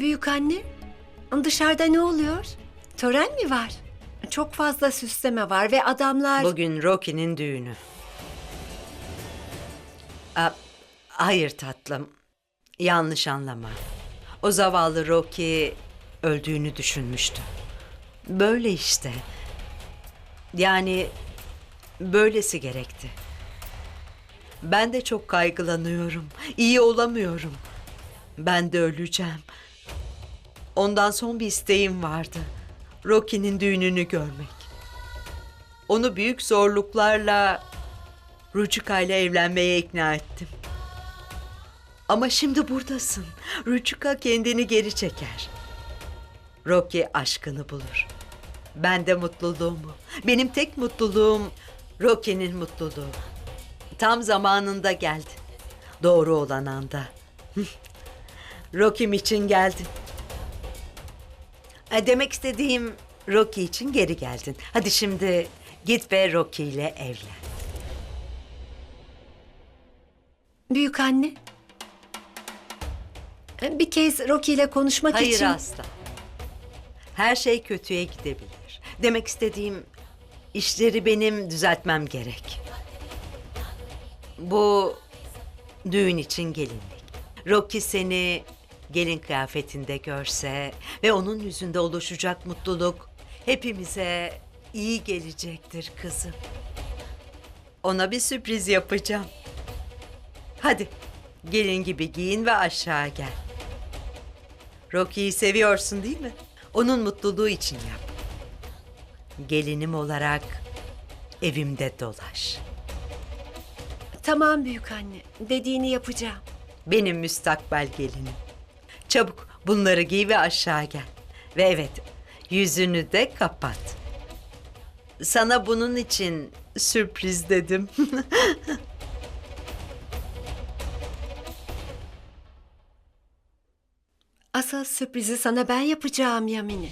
Büyük anne, dışarıda ne oluyor? Tören mi var? Çok fazla süsleme var ve adamlar... Bugün Rocky'nin düğünü. Aa, hayır tatlım. Yanlış anlama. O zavallı Rocky öldüğünü düşünmüştü. Böyle işte. Yani böylesi gerekti. Ben de çok kaygılanıyorum. İyi olamıyorum. Ben de öleceğim. Ondan son bir isteğim vardı. Rocky'nin düğününü görmek. Onu büyük zorluklarla Ruchika ile evlenmeye ikna ettim. Ama şimdi buradasın. Ruchika kendini geri çeker. Rocky aşkını bulur. Ben de mutluluğumu. Benim tek mutluluğum Rocky'nin mutluluğu. Tam zamanında geldi. Doğru olan anda. Rocky'm için geldin. E, Demek istediğim Rocky için geri geldin. Hadi şimdi git ve Rocky ile evlen. Büyük anne. Bir kez Rocky ile konuşmak Hayır için... asla. Her şey kötüye gidebilir. Demek istediğim işleri benim düzeltmem gerek. Bu düğün için gelinlik. Rocky seni gelin kıyafetinde görse ve onun yüzünde oluşacak mutluluk hepimize iyi gelecektir kızım. Ona bir sürpriz yapacağım. Hadi gelin gibi giyin ve aşağı gel. Rocky'yi seviyorsun değil mi? Onun mutluluğu için yap. Gelinim olarak evimde dolaş. Tamam büyük anne, dediğini yapacağım. Benim müstakbel gelinim. Çabuk bunları giy ve aşağı gel. Ve evet, yüzünü de kapat. Sana bunun için sürpriz dedim. Asıl sürprizi sana ben yapacağım Yamini.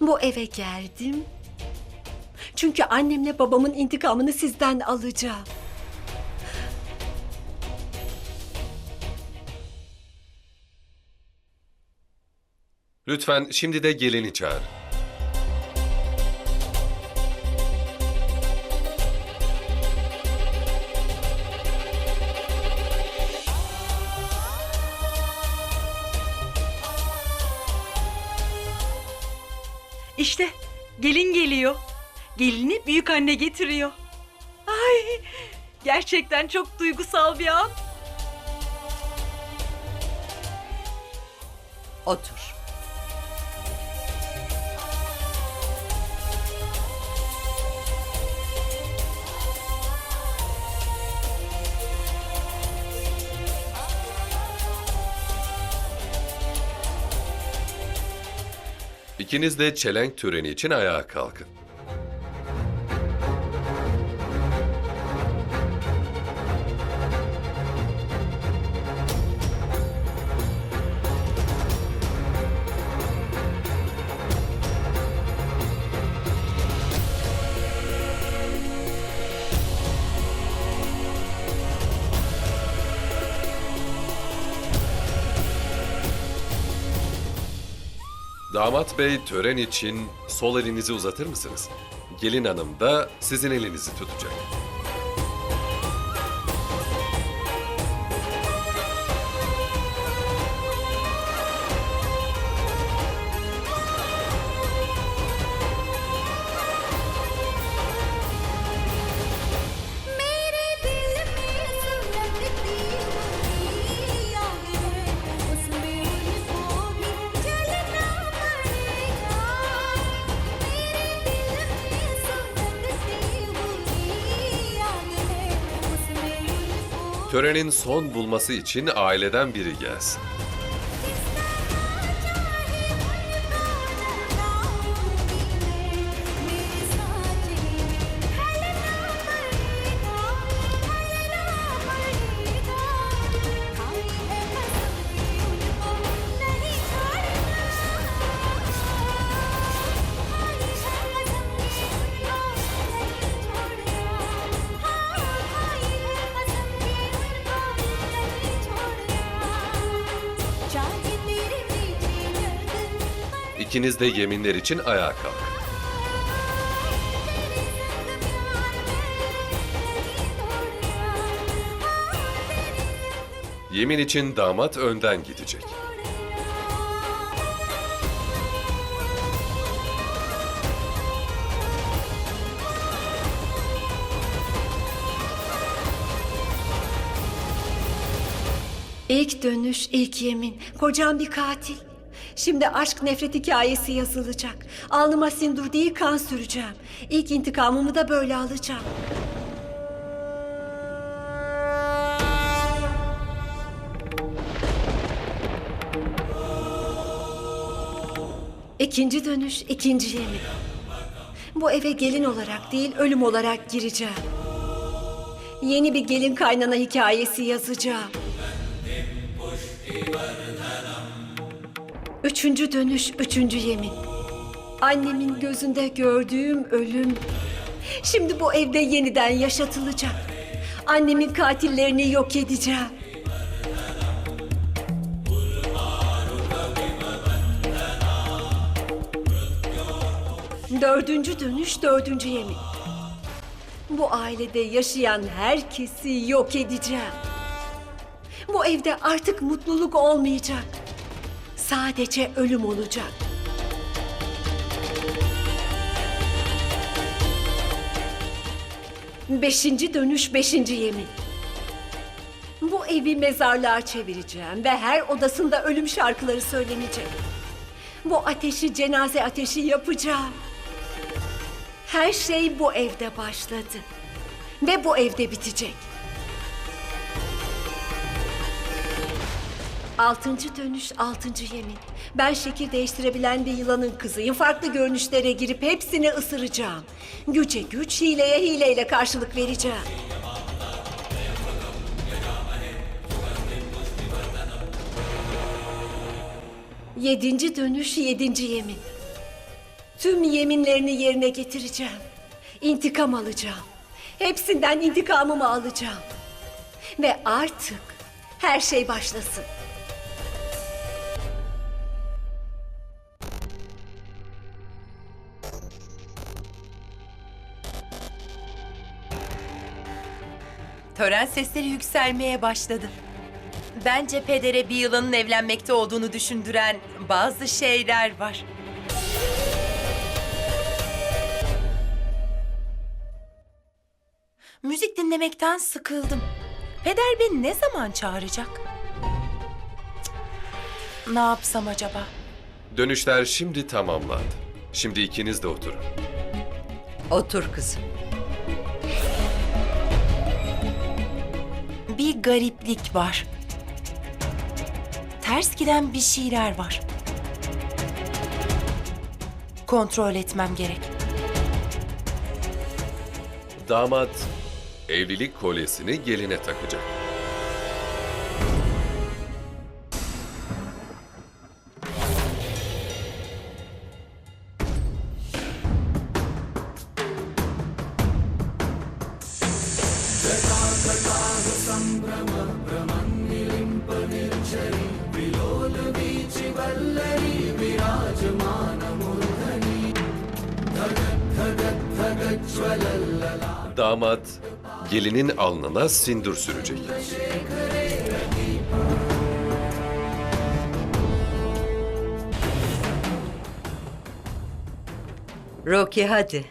Bu eve geldim. Çünkü annemle babamın intikamını sizden alacağım. Lütfen şimdi de gelini çağır. İşte gelin geliyor. Gelini büyük anne getiriyor. Ay gerçekten çok duygusal bir an. Otur. İkiniz de çelenk töreni için ayağa kalkın. Damat bey tören için sol elinizi uzatır mısınız? Gelin hanım da sizin elinizi tutacak. Törenin son bulması için aileden biri gelsin. İkiniz de yeminler için ayağa kalkın. Yemin için damat önden gidecek. İlk dönüş, ilk yemin. Kocam bir katil. Şimdi aşk nefret hikayesi yazılacak. Alnıma sindur değil kan süreceğim. İlk intikamımı da böyle alacağım. İkinci dönüş, ikinci yemin. Bu eve gelin olarak değil, ölüm olarak gireceğim. Yeni bir gelin kaynana hikayesi yazacağım. Üçüncü dönüş, üçüncü yemin. Annemin gözünde gördüğüm ölüm. Şimdi bu evde yeniden yaşatılacak. Annemin katillerini yok edeceğim. Dördüncü dönüş, dördüncü yemin. Bu ailede yaşayan herkesi yok edeceğim. Bu evde artık mutluluk olmayacak. Sadece ölüm olacak. Beşinci dönüş, beşinci yemin. Bu evi mezarlığa çevireceğim ve her odasında ölüm şarkıları söylenecek. Bu ateşi cenaze ateşi yapacağım. Her şey bu evde başladı. Ve bu evde bitecek. Altıncı dönüş, altıncı yemin. Ben şekil değiştirebilen bir yılanın kızıyım. Farklı görünüşlere girip hepsini ısıracağım. Güce güç, hileye hileyle karşılık vereceğim. Yedinci dönüş, yedinci yemin. Tüm yeminlerini yerine getireceğim. İntikam alacağım. Hepsinden intikamımı alacağım. Ve artık her şey başlasın. Tören sesleri yükselmeye başladı. Bence pedere bir yılanın evlenmekte olduğunu düşündüren bazı şeyler var. Müzik dinlemekten sıkıldım. Peder beni ne zaman çağıracak? Cık, Ne yapsam acaba? Dönüşler şimdi tamamlandı. Şimdi ikiniz de oturun. Otur kızım. Gariplik var. Ters giden bir şeyler var. Kontrol etmem gerek. Damat evlilik kolyesini geline takacak. Gelinin alnına sindur sürecek. Rocky hadi.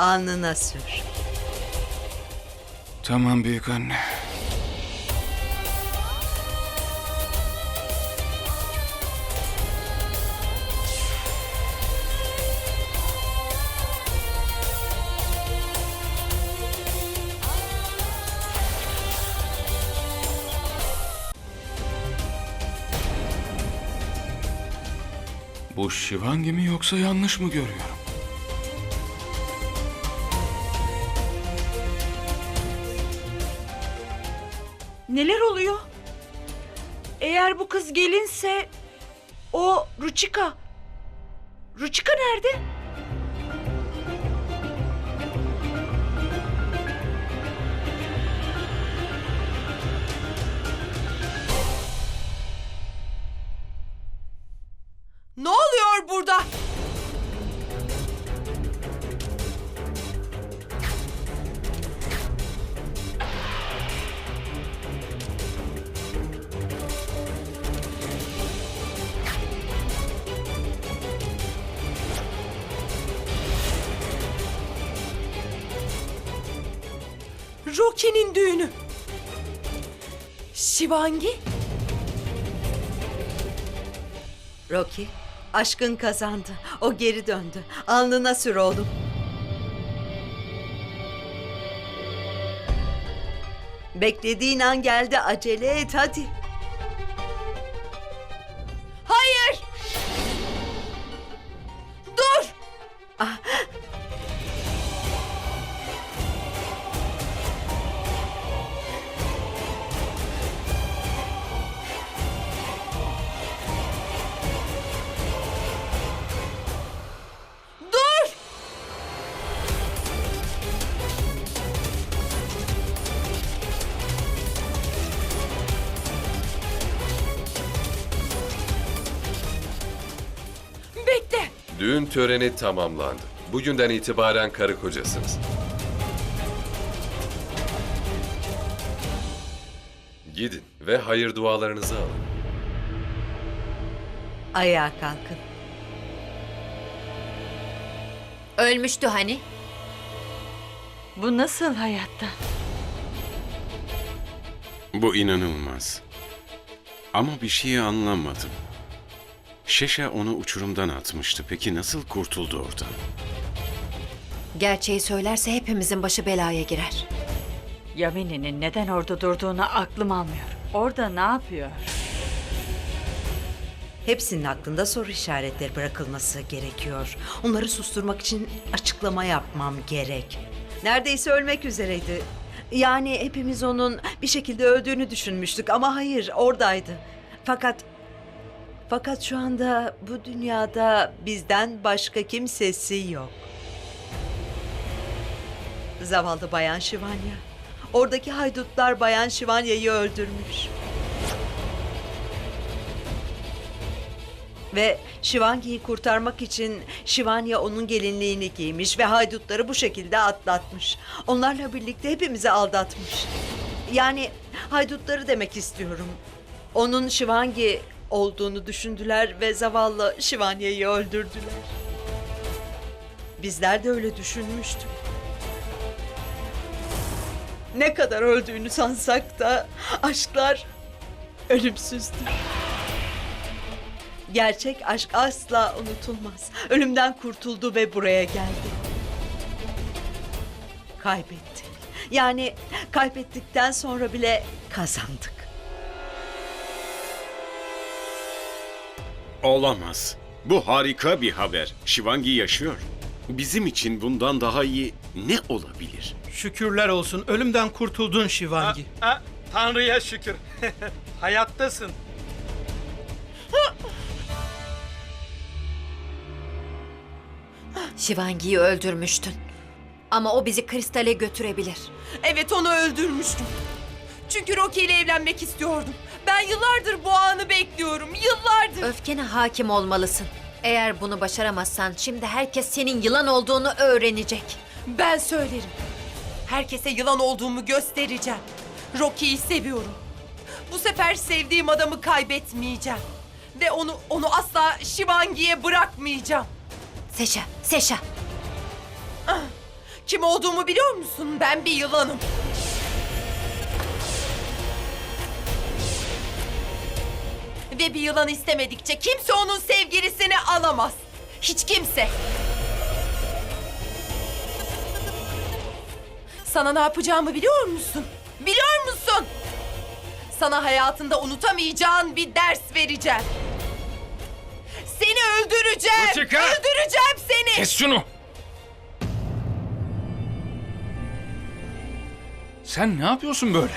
Alnına sür. Tamam büyük anne. Bu Şivangi mi yoksa yanlış mı görüyorum? Kız gelinse o Ruchika. Ruchika nerede? Rocky'nin düğünü. Shivangi? Rocky, aşkın kazandı. O geri döndü. Alnına sür oğlum. Beklediğin an geldi. Acele et hadi. Hayır! Dur! Dur! Düğün töreni tamamlandı. Bugünden itibaren karı kocasınız. Gidin ve hayır dualarınızı alın. Ayağa kalkın. Ölmüştü hani. Bu nasıl hayatta? Bu inanılmaz. Ama bir şeyi anlamadım. Şeşe onu uçurumdan atmıştı. Peki nasıl kurtuldu oradan? Gerçeği söylerse hepimizin başı belaya girer. Yamini'nin neden orada durduğunu aklım almıyor. Orada ne yapıyor? Hepsinin aklında soru işaretleri bırakılması gerekiyor. Onları susturmak için açıklama yapmam gerek. Neredeyse ölmek üzereydi. Yani hepimiz onun bir şekilde öldüğünü düşünmüştük ama hayır oradaydı. Fakat fakat şu anda bu dünyada bizden başka kimsesi yok. Zavallı Bayan Şivanya. Oradaki haydutlar Bayan Şivanya'yı öldürmüş. Ve Shivangi'yi kurtarmak için Shivanya onun gelinliğini giymiş ve haydutları bu şekilde atlatmış. Onlarla birlikte hepimizi aldatmış. Yani haydutları demek istiyorum. Onun Shivangi olduğunu düşündüler ve zavallı Shivanya'yı öldürdüler. Bizler de öyle düşünmüştük. Ne kadar öldüğünü sansak da aşklar ölümsüzdür. Gerçek aşk asla unutulmaz. Ölümden kurtuldu ve buraya geldi. Kaybettik. Yani kaybettikten sonra bile kazandık. Olamaz. Bu harika bir haber. Shivangi yaşıyor. Bizim için bundan daha iyi ne olabilir? Şükürler olsun ölümden kurtuldun Şivangi. Ha, Tanrı'ya şükür. Hayattasın. Şivangi'yi öldürmüştün. Ama o bizi kristale götürebilir. Evet onu öldürmüştüm. Çünkü Rocky ile evlenmek istiyordum. Ben yıllardır bu anı bekliyorum. Yıllardır. Öfkene hakim olmalısın. Eğer bunu başaramazsan şimdi herkes senin yılan olduğunu öğrenecek. Ben söylerim. Herkese yılan olduğumu göstereceğim. Rocky'yi seviyorum. Bu sefer sevdiğim adamı kaybetmeyeceğim. Ve onu onu asla Shivangi'ye bırakmayacağım. Seşa, Seşa. Kim olduğumu biliyor musun? Ben bir yılanım. Ve bir yılan istemedikçe kimse onun sevgilisini alamaz. Hiç kimse. Sana ne yapacağımı biliyor musun? Biliyor musun? Sana hayatında unutamayacağın bir ders vereceğim. Seni öldüreceğim. Ruchika! Öldüreceğim seni. Kes şunu! Sen ne yapıyorsun böyle?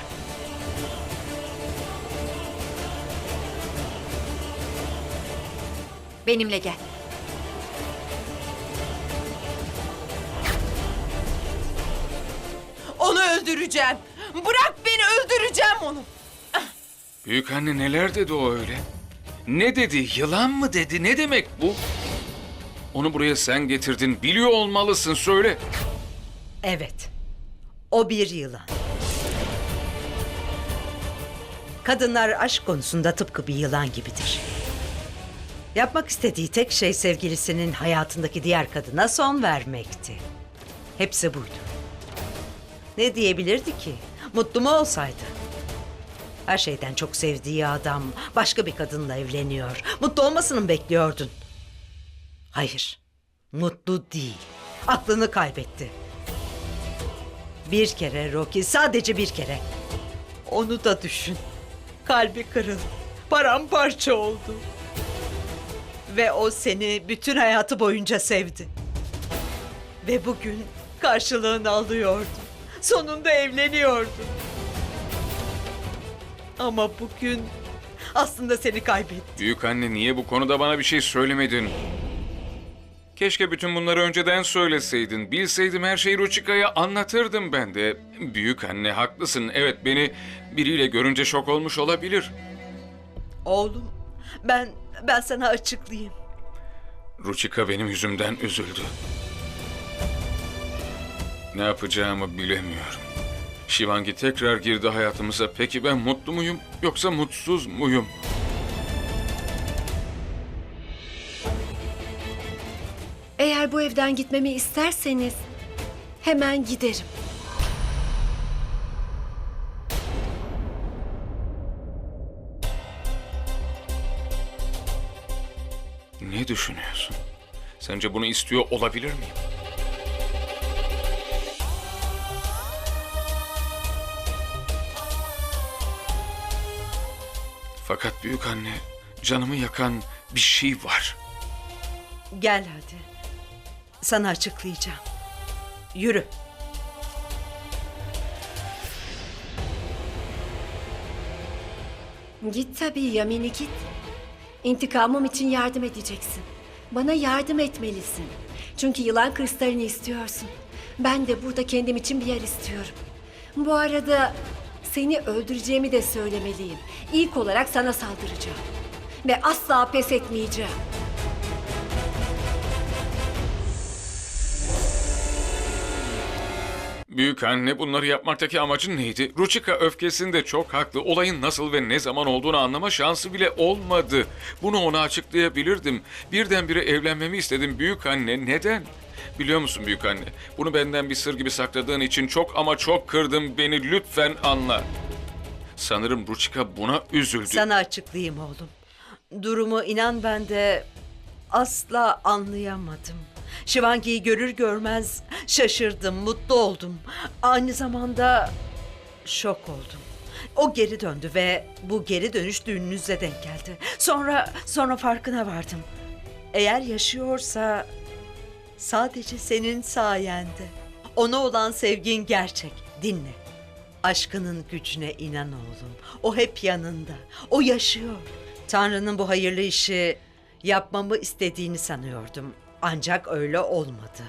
Benimle gel. Onu öldüreceğim. Bırak beni öldüreceğim onu. Büyük anne neler dedi o öyle? Ne dedi? Yılan mı dedi? Ne demek bu? Onu buraya sen getirdin. Biliyor olmalısın söyle. Evet. O bir yılan. Kadınlar aşk konusunda tıpkı bir yılan gibidir. Yapmak istediği tek şey sevgilisinin hayatındaki diğer kadına son vermekti. Hepsi buydu. Ne diyebilirdi ki? Mutlu mu olsaydı? Her şeyden çok sevdiği adam başka bir kadınla evleniyor. Mutlu olmasını mı bekliyordun? Hayır. Mutlu değil. Aklını kaybetti. Bir kere Rocky, sadece bir kere. Onu da düşün. Kalbi kırıldı. Paramparça oldu. Ve o seni bütün hayatı boyunca sevdi. Ve bugün karşılığını alıyordu. Sonunda evleniyordu. Ama bugün aslında seni kaybetti. Büyük anne niye bu konuda bana bir şey söylemedin? Keşke bütün bunları önceden söyleseydin. Bilseydim her şeyi Ruchika'ya anlatırdım ben de. Büyük anne haklısın. Evet beni biriyle görünce şok olmuş olabilir. Oğlum, ben ben sana açıklayayım. Ruchika benim yüzümden üzüldü. Ne yapacağımı bilemiyorum. Shivangi tekrar girdi hayatımıza. Peki ben mutlu muyum yoksa mutsuz muyum? Eğer bu evden gitmemi isterseniz hemen giderim. Ne düşünüyorsun? Sence bunu istiyor olabilir miyim? Fakat büyük anne, canımı yakan bir şey var. Gel hadi. Sana açıklayacağım. Yürü. Git tabii Yamini git. İntikamım için yardım edeceksin. Bana yardım etmelisin. Çünkü yılan kristalini istiyorsun. Ben de burada kendim için bir yer istiyorum. Bu arada seni öldüreceğimi de söylemeliyim. İlk olarak sana saldıracağım. Ve asla pes etmeyeceğim. Büyük anne bunları yapmaktaki amacın neydi? Ruchika öfkesinde çok haklı. Olayın nasıl ve ne zaman olduğunu anlama şansı bile olmadı. Bunu ona açıklayabilirdim. Birdenbire evlenmemi istedim büyük anne. Neden? Biliyor musun büyük anne? Bunu benden bir sır gibi sakladığın için çok ama çok kırdım beni. Lütfen anla. Sanırım Ruchika buna üzüldü. Sana açıklayayım oğlum. Durumu inan ben de asla anlayamadım. Şivangi'yi görür görmez şaşırdım, mutlu oldum. Aynı zamanda şok oldum. O geri döndü ve bu geri dönüş düğününüze denk geldi. Sonra sonra farkına vardım. Eğer yaşıyorsa sadece senin sayende. Ona olan sevgin gerçek. Dinle. Aşkının gücüne inan oğlum. O hep yanında. O yaşıyor. Tanrı'nın bu hayırlı işi yapmamı istediğini sanıyordum. Ancak öyle olmadı.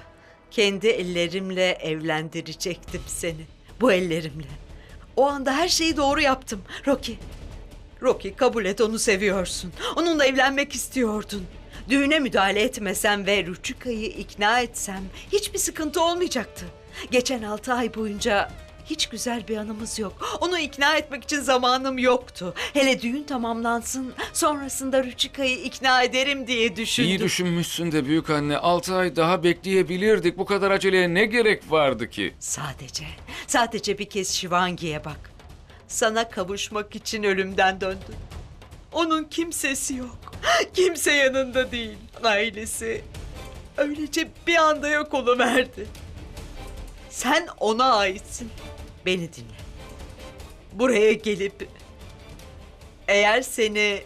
Kendi ellerimle evlendirecektim seni. Bu ellerimle. O anda her şeyi doğru yaptım. Rocky. Rocky kabul et onu seviyorsun. Onunla evlenmek istiyordun. Düğüne müdahale etmesem ve Ruchika'yı ikna etsem hiçbir sıkıntı olmayacaktı. Geçen altı ay boyunca hiç güzel bir anımız yok. Onu ikna etmek için zamanım yoktu. Hele düğün tamamlansın sonrasında Ruchika'yı ikna ederim diye düşündüm. İyi düşünmüşsün de büyük anne. Altı ay daha bekleyebilirdik. Bu kadar aceleye ne gerek vardı ki? Sadece, sadece bir kez Şivangi'ye bak. Sana kavuşmak için ölümden döndü. Onun kimsesi yok. Kimse yanında değil. Ailesi öylece bir anda yok oluverdi. Sen ona aitsin. Beni dinle. Buraya gelip eğer seni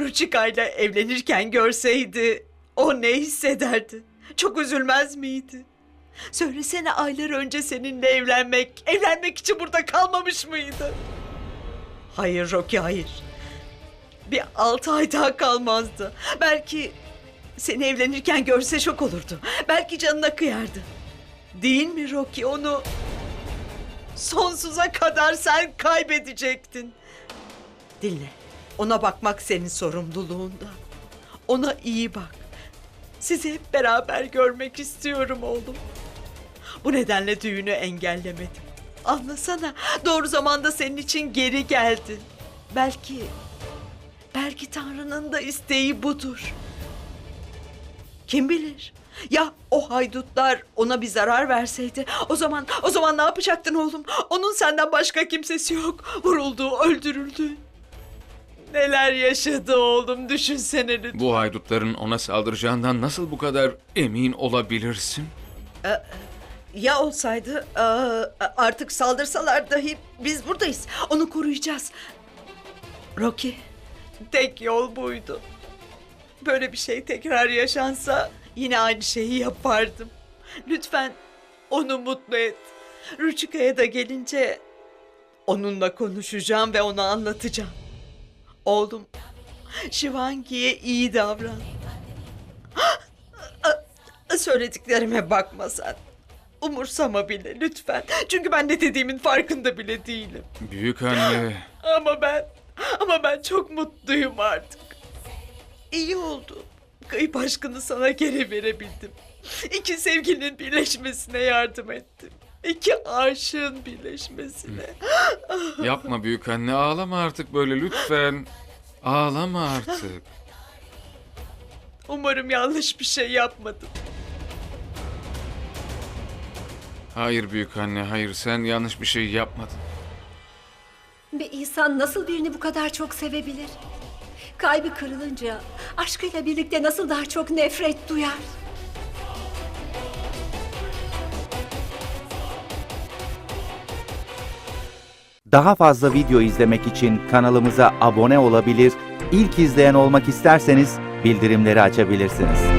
Ruchika'yla evlenirken görseydi o ne hissederdi? Çok üzülmez miydi? Söylesene aylar önce seninle evlenmek, evlenmek için burada kalmamış mıydı? Hayır Rocky hayır. Bir altı ay daha kalmazdı. Belki, Seni evlenirken görse şok olurdu. Belki canına kıyardı. Değil mi Rocky? Onu sonsuza kadar sen kaybedecektin. Dinle. Ona bakmak senin sorumluluğunda. Ona iyi bak. Sizi hep beraber görmek istiyorum oğlum. Bu nedenle düğünü engellemedim. Anlasana. Doğru zamanda senin için geri geldi. Belki belki Tanrı'nın da isteği budur. Kim bilir? Ya o haydutlar ona bir zarar verseydi o zaman o zaman ne yapacaktın oğlum? Onun senden başka kimsesi yok. Vuruldu, öldürüldü. Neler yaşadı oğlum düşünsene lütfen. Bu haydutların ona saldıracağından nasıl bu kadar emin olabilirsin? Ya olsaydı eee, artık saldırsalar dahi biz buradayız. Onu koruyacağız. Rocky, tek yol buydu. Böyle bir şey tekrar yaşansa yine aynı şeyi yapardım. Lütfen onu mutlu et. Ruchika'ya da gelince onunla konuşacağım ve ona anlatacağım. Oğlum, Shivangi'ye iyi davran. Söylediklerime bakma sen. Umursama bile lütfen. Çünkü ben ne dediğimin farkında bile değilim. Büyük anne. Ama ben, ama ben çok mutluyum artık. İyi oldu. Kayıp aşkını sana geri verebildim. İki sevginin birleşmesine yardım ettim. İki aşığın birleşmesine. Yapma büyük anne ağlama artık böyle lütfen. Ağlama artık. Umarım yanlış bir şey yapmadım. Hayır büyük anne hayır sen yanlış bir şey yapmadın. Bir insan nasıl birini bu kadar çok sevebilir? Kalbi kırılınca aşkıyla birlikte nasıl daha çok nefret duyar? Daha fazla video izlemek için kanalımıza abone olabilir, ilk izleyen olmak isterseniz bildirimleri açabilirsiniz.